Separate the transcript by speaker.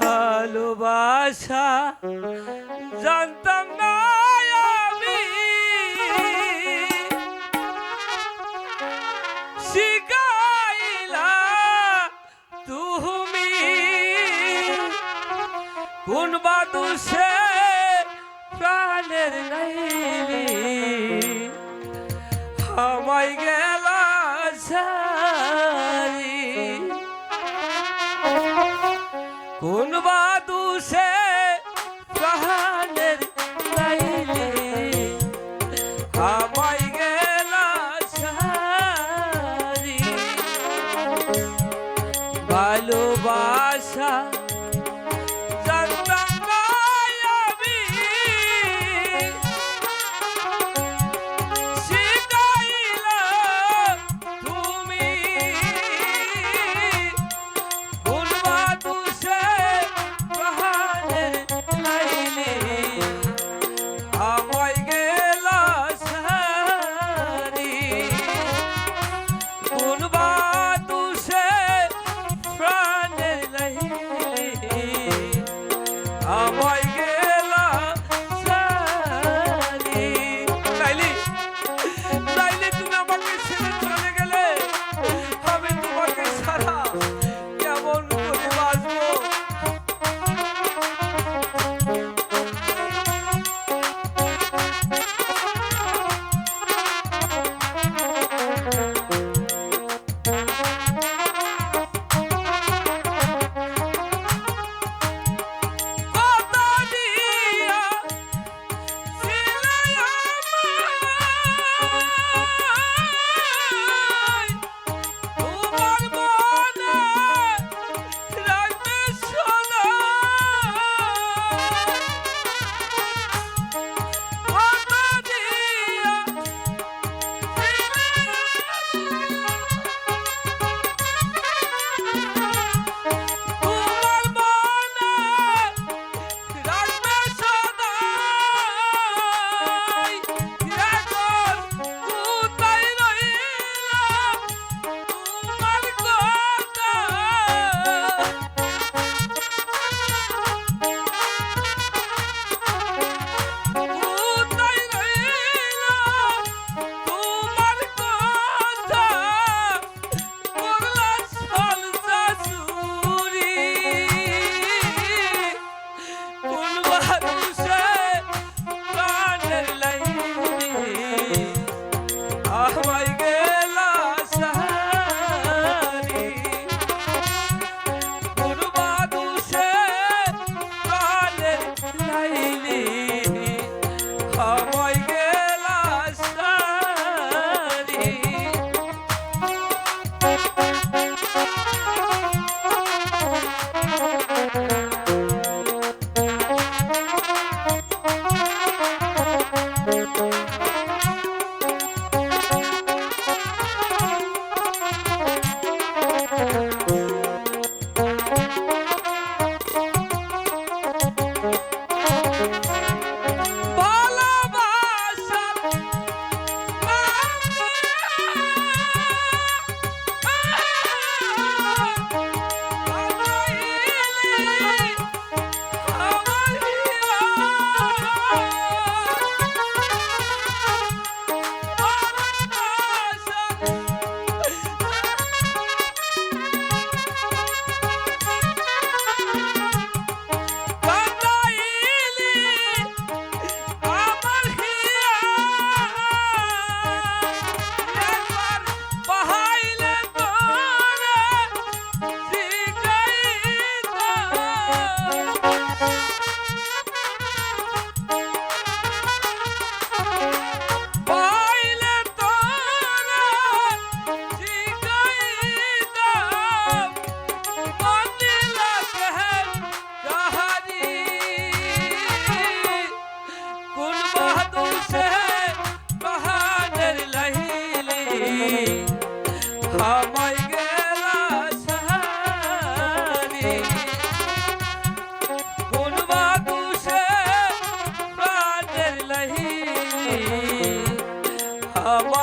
Speaker 1: ভালোবাসা জানতাম না আমি। শিখাইলা তুমি কোন বাদুষে প্রাণের নাইলি আমায় কোন বাদুষে প্রাণ Oh boy. Bye.